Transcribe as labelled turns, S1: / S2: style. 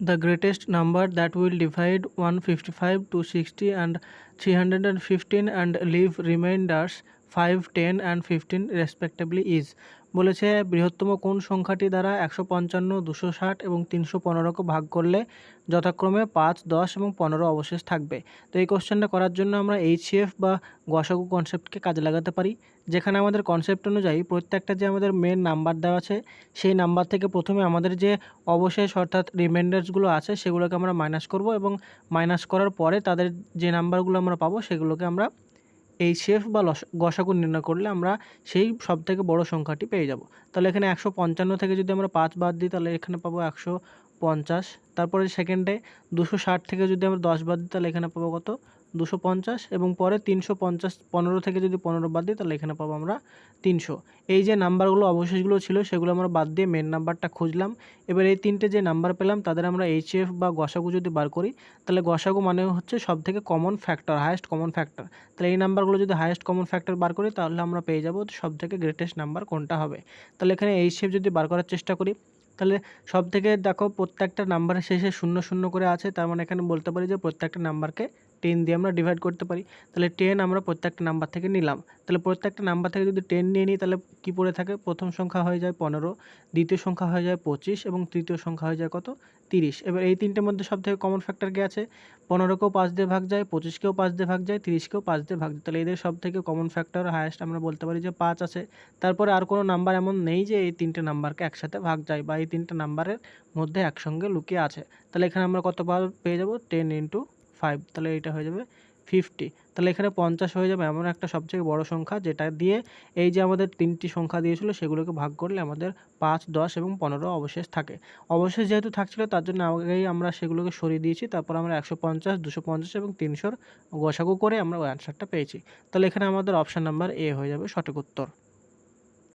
S1: The greatest number that will divide 155 to 60 and 315 and leave remainders 5, 10 and 15 respectively is বলেছে বৃহত্তম কোন সংখ্যাটি দ্বারা একশো পঞ্চান্ন, দুশো ষাট এবং তিনশো পনেরোকে ভাগ করলে যথাক্রমে পাঁচ, দশ এবং পনেরো অবশেষ থাকবে। তো এই কোশ্চেনটা করার জন্য আমরা এইচএফ বা গসাগু কনসেপ্টকে কাজে লাগাতে পারি, যেখানে আমাদের কনসেপ্ট অনুযায়ী প্রত্যেকটা যে আমাদের মেন নাম্বার দেওয়া আছে, সেই নাম্বার থেকে প্রথমে আমাদের যে অবশেষ অর্থাৎ রিমাইন্ডার্সগুলো আছে, সেগুলোকে আমরা মাইনাস করব এবং মাইনাস করার পরে তাদের যে নাম্বারগুলো আমরা পাবো, সেগুলোকে আমরা এই শেফ বা গসাগু নির্ণয় করলে আমরা সেই সবথেকে বড় সংখ্যাটি পেয়ে যাব। তাহলে এখানে একশো পঞ্চান্ন থেকে যদি আমরা পাঁচ বাদ দিই, তাহলে এখানে পাবো একশো পঞ্চাশ, তারপরে সেকেন্ডে দুশো ষাট থেকে যদি আমরা দশ বাদ দিই, তাহলে এখানে পাবো কত? দুশো পঞ্চাশ এবং পরে তিনশো পঞ্চাশ, পনেরো থেকে যদি পনেরো বাদ দিই, তাহলে এখানে পাবো আমরা তিনশো। এই যে নাম্বারগুলো অবশেষগুলো ছিল, সেগুলো আমরা বাদ দিয়ে মেন নাম্বারটা খুঁজলাম। এবার এই তিনটে যে নাম্বার পেলাম, তাদের আমরা এইচএফ বা গসাগু যদি বার করি, তাহলে গসাগু মানে হচ্ছে সব থেকে common factor highest common factor তাহলে এই নাম্বারগুলো যদি হায়েস্ট কমন ফ্যাক্টর বার করি, তাহলে আমরা পেয়ে যাব সব থেকে গ্রেটেস্ট নাম্বার কোনটা হবে? তাহলে এখানে এইচএফ যদি বার করার চেষ্টা করি তাহলে সব থেকে দেখো প্রত্যেকটা নাম্বারের শেষে শূন্য শূন্য করে আছে, তার মানে এখানে বলতে পারি যে প্রত্যেকটা নাম্বারকে টেন দিয়ে আমরা ডিভাইড করতে পারি, তাহলে টেন আমরা প্রত্যেকটা নাম্বার থেকে নিলাম। তাহলে প্রত্যেকটা নাম্বার থেকে যদি টেন নিয়ে নিই, তাহলে কী পড়ে থাকে? প্রথম সংখ্যা হয়ে যায় পনেরো, দ্বিতীয় সংখ্যা হয়ে যায় পঁচিশ এবং তৃতীয় সংখ্যা হয়ে যায় কত? তিরিশ। এবার এই তিনটের মধ্যে সব থেকে কমন ফ্যাক্টর কে আছে? পনেরোকেও পাঁচ দিয়ে ভাগ যায়, পঁচিশকেও পাঁচ দিয়ে ভাগ যায়, তিরিশকেও পাঁচ দিয়ে ভাগ যায়। তাহলে এদের সব থেকে কমন ফ্যাক্টর হায়েস্ট আমরা বলতে পারি যে পাঁচ আছে। তারপরে আর কোনো নাম্বার এমন নেই যে এই তিনটে নাম্বারকে একসাথে ভাগ যায় বা এই তিনটে নাম্বারের মধ্যে একসঙ্গে লুকিয়ে আছে। তাহলে এখানে আমরা কতবার পেয়ে যাব? টেন ইন্টু ফাইভ তাহলে এটা হয়ে যাবে ফিফটি তাহলে এখানে পঞ্চাশ হয়ে যাবে এমন একটা সবথেকে বড় সংখ্যা, যেটা দিয়ে এই যে আমাদের তিনটি সংখ্যা দিয়েছিল, সেগুলোকে ভাগ করলে আমাদের পাঁচ, দশ এবং পনেরো অবশেষ থাকে। অবশেষ যেহেতু থাকছিল, তার জন্য আগেই আমরা সেগুলোকে সরিয়ে দিয়েছি, তারপর আমরা একশো পঞ্চাশ, দুশো পঞ্চাশ এবং তিনশোর গোসাগু করে আমরা ওই অ্যান্সারটা পেয়েছি। তাহলে এখানে আমাদের অপশান নাম্বার এ হয়ে যাবে সঠিক উত্তর।